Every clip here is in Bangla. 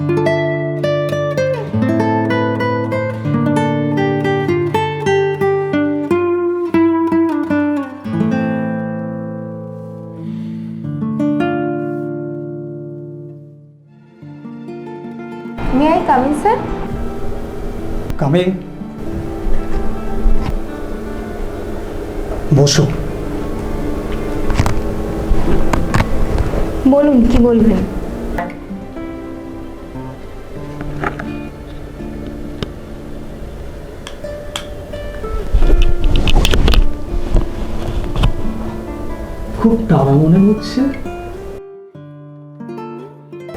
May I coming sir coming বসো বলুন কি বলবেন খুব তাড়া মনে হচ্ছে।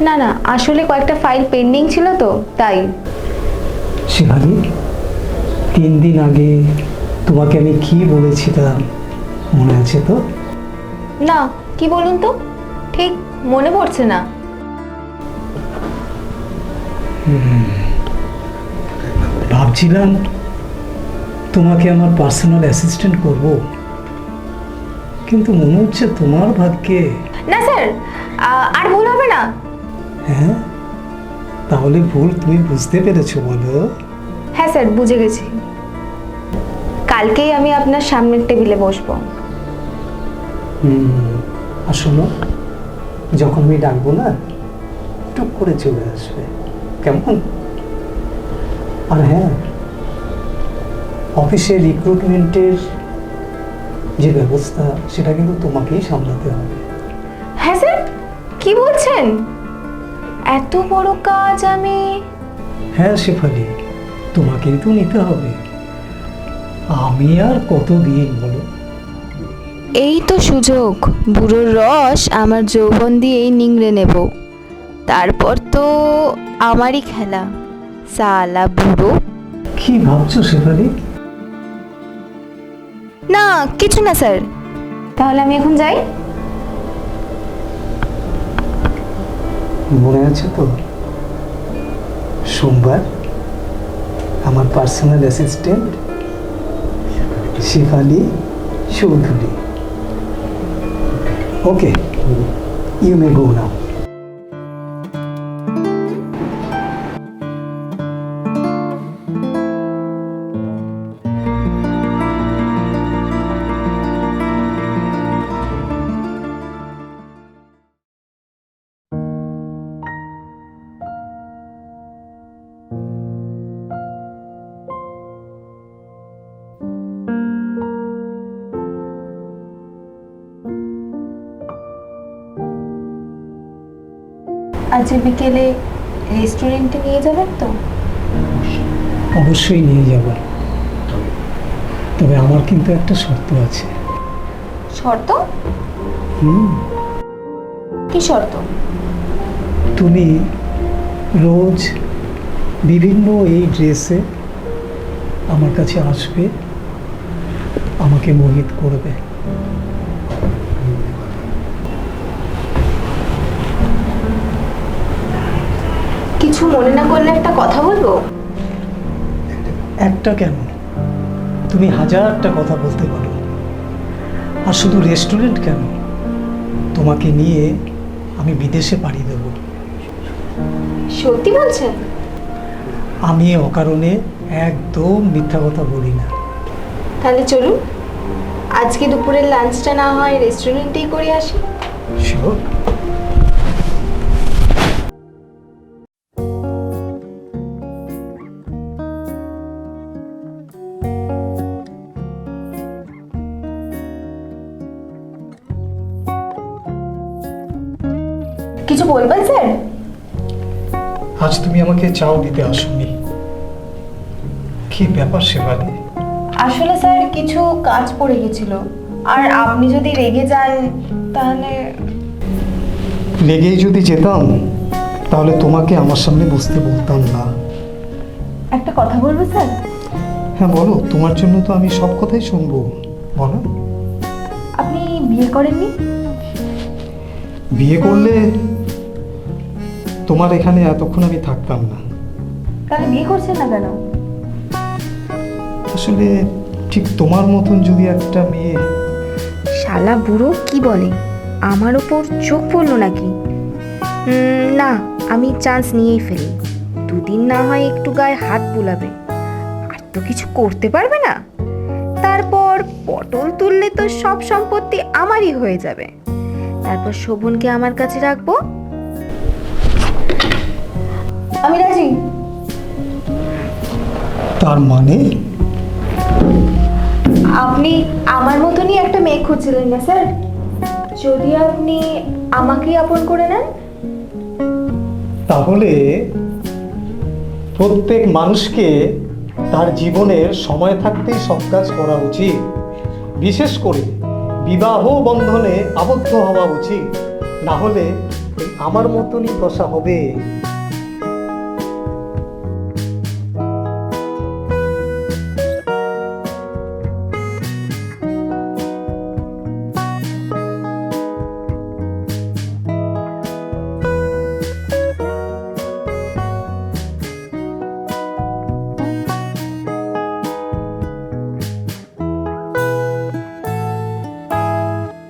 না না আসলে কয়েকটা ফাইল পেন্ডিং ছিল তো তাই। শিবানী তিন দিন আগে তোমাকে আমি কি বলেছিলাম? মনে আছে তো? না কি বলুন তো? ঠিক মনে পড়ছে না। ভাবছিলাম তোমাকে আমার পার্সোনাল অ্যাসিস্ট্যান্ট করব। কিন্তু মনে হচ্ছে তোমার ভাগ্যে। না স্যার আর ভুল হবে না। হ্যাঁ? তাহলে ভুল তুমি বুঝতে পেরেছ বলো। হ্যাঁ স্যার বুঝে গেছি। কালকেই আমি আপনার সামনের টেবিলে বসবো। হুম আর শোনো যখন আমি ডাকবো না টুক করে চলে আসবে। কেমন? আর হ্যাঁ অফিসে রিক্রুটমেন্টের যে ব্যবস্থা সেটা কিন্তু তোমাকেই সামলাতে হবে। হ্যাঁ স্যার কি বলছেন? এত বড় কাজ আমি হ্যাঁ শেফালি তোমাকেই তো নিতে হবে। আমি আর কত দিন বলো? এই তো সুযোগ। বুড়োর রস আমার যৌবন দিয়েই নিংড়ে নেব। তারপর তো আমারই খেলা। সালা বুড়ো। কি ভাবছ শেফালি? না কিছু না স্যার। তাহলে আমি এখন যাই। মনে আছে তো? সোমবার আমার personal assistant Shefali Chowdhury. Okay you may go now আজ বিকেলে রেস্টুরেন্টে নিয়ে যাবেন তো? অবশ্যই নিয়ে যাব। তবে আমার কিন্তু একটা শর্ত আছে। শর্ত? হুম। কি শর্ত? তুমি রোজ বিভিন্ন এই ড্রেসে আমার কাছে আসবে আমাকে মোহিত করবে। কিছু মনে না করলে একটা কথা বলব? একটা কেন? তুমি হাজারটা কথা বলতে পারো। আর শুধু রেস্টুরেন্ট কেন? তোমাকে নিয়ে আমি বিদেশে পাড়ি দেব। সত্যি বলছেন? আমি অকারণে একদম মিথ্যা কথা বলি না। তাহলে চলুন আজকে দুপুরের লাঞ্চটা না হয় রেস্টুরেন্টেই করে আসি। শিওর কিছু বলবেন স্যার? আজ তুমি আমাকে চাও দিতে আসোনি। কি ব্যাপার শেফালি আসলে স্যার কিছু কাজ পড়ে গেছিল। আর আপনি যদি রেগে যান তাহলে লেগেই যদি যেতাম তাহলে তোমাকে আমার সামনে বসতে বলতাম না। একটা কথা বলব স্যার? হ্যাঁ বলো তোমার জন্য তো আমি সব কথাই শুনব। বলো। আপনি বিয়ে করেননি? বিয়ে করলে তোমার এখানে এতক্ষণ আমি থাকতাম না। তাহলে বিয়ে করছেন না কেন? আসলে ঠিক তোমার মতন যদি একটা মেয়ে শালা বুড়ো কি বলে? আমার ওপর চোখ পড়ল নাকি? না আমি চান্স নিয়েই ফেলি। দুদিন না হয় একটু গায়ে হাত বুলাবে। আর তো কিছু করতে পারবে না। তারপর পটল তুললে তো সব সম্পত্তি আমারই হয়ে যাবে। তারপর শোভনকে আমার কাছে রাখব। আমি রাজি। তার মানে? আপনি আমার মতনই একটা মেয়ে খুঁজছিলেন না স্যার? যদি আপনি আমাকেই আপন করে নেন? তাহলে প্রত্যেক মানুষকে তার জীবনের সময় থাকতেই সব কাজ করা উচিত। বিশেষ করে বিবাহ বন্ধনে আবদ্ধ হওয়া উচিত। না হলে আমার মতনই দশা হবে।